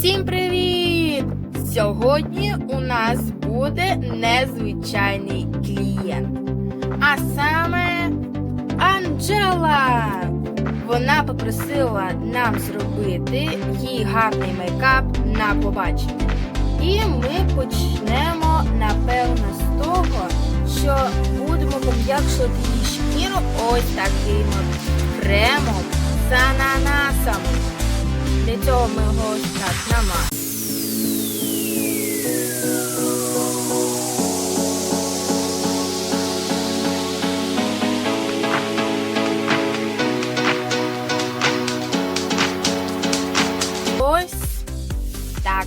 Всім привіт! Сьогодні у нас буде незвичайний клієнт. А саме Анджела. Вона попросила нам зробити їй гарний мейкап на побачення. І ми почнемо, напевно, з того, що будемо пом'якшувати її шкіру ось таким кремом з ананасом. Для цього ми його ось так намазуємо. Ось так.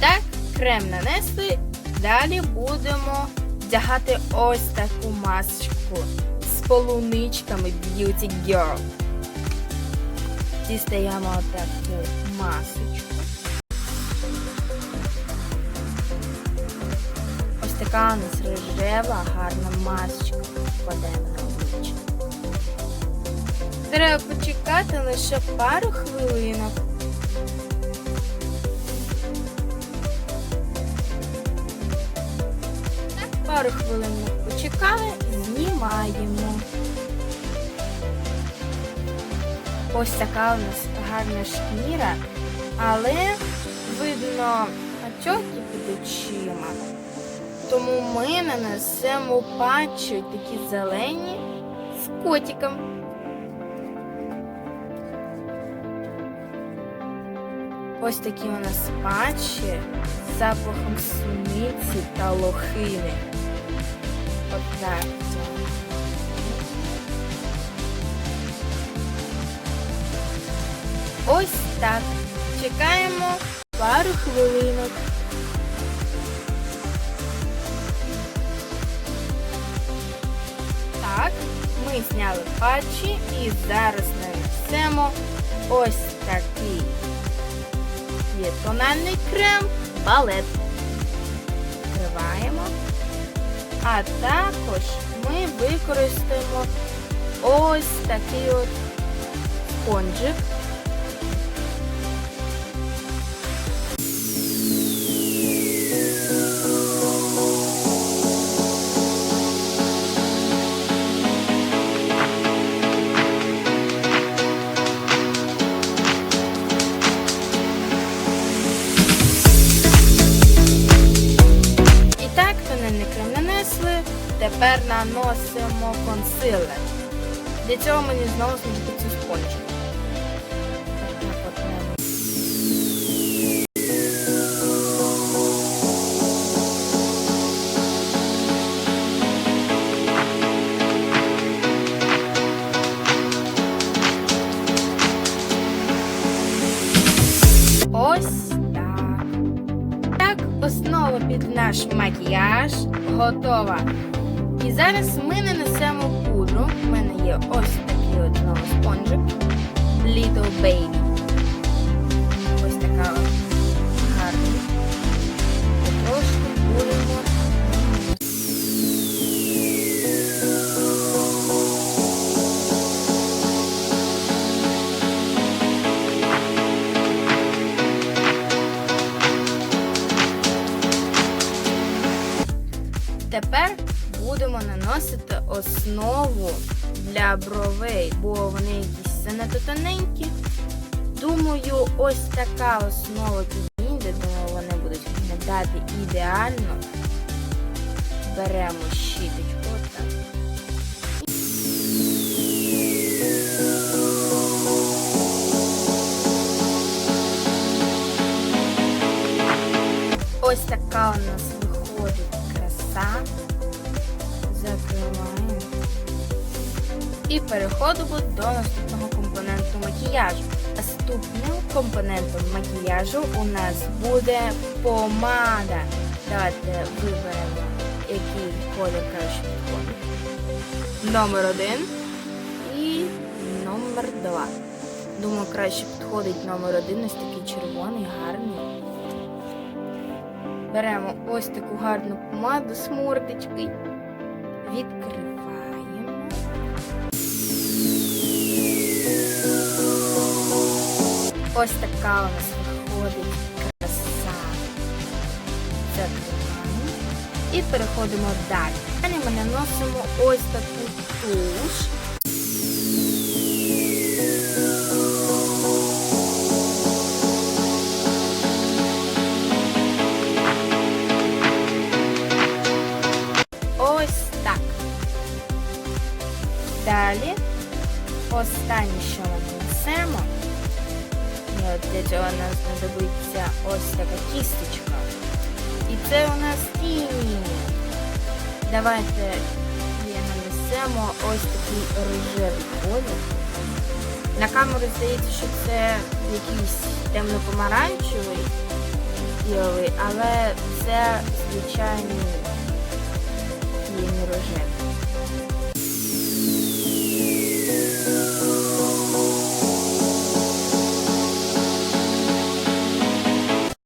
Так, крем нанесли. Далі будемо вдягати ось таку масочку з полуничками Beauty Girl. Дістаємо таку масочку. Ось така у нас рожева, гарна масочка вкладаємо на обличчя. Треба почекати лише пару хвилинок. Пару хвилин ми почекали, знімаємо. Ось така у нас гарна шкіра, але видно отеки під очима. Тому ми нанесемо патчі такі зелені з котиком. Ось такі у нас патчі з запахом суниці та лохини. Отак. Ось так. Чекаємо пару хвилинок. Так, ми зняли патчі і зараз нанесемо ось такий є тональний крем балет. Відкриваємо. А також ми використаємо ось такий от спонжик. Тональний крем нанесли. Тепер наносимо консилер. Для цього мені знову знайти цю спонжик. Ось основа під наш макіяж готова. І зараз ми нанесемо пудру. У мене є ось такий от знову спонжик. Little Baby. Тепер будемо наносити основу для бровей, бо вони якісь занадто тоненькі. Думаю, ось така основа підійде, думаю, вони будуть виглядати ідеально. Беремо щіточку отак. Ось така у нас І переходимо до наступного компоненту макіяжу. Наступним компонентом макіяжу у нас буде помада. Давайте виберемо, який колір краще підходить. Номер один і номер два. Думаю, краще підходить номер один, ось такий червоний, гарний. Беремо ось таку гарну помаду з мордочкою. Відкриваємо. Ось така у нас виходить краса закриваємо. І переходимо далі. Далі ми наносимо ось таку туш. Ось так. Далі останнє, що для цього нам знадобиться ось така кісточка. І це у нас тіні. Давайте нанесемо ось такий рожевий колір. На камеру здається, що це якийсь темно-помаранчевий білий, але це звичайний тіні рожевий.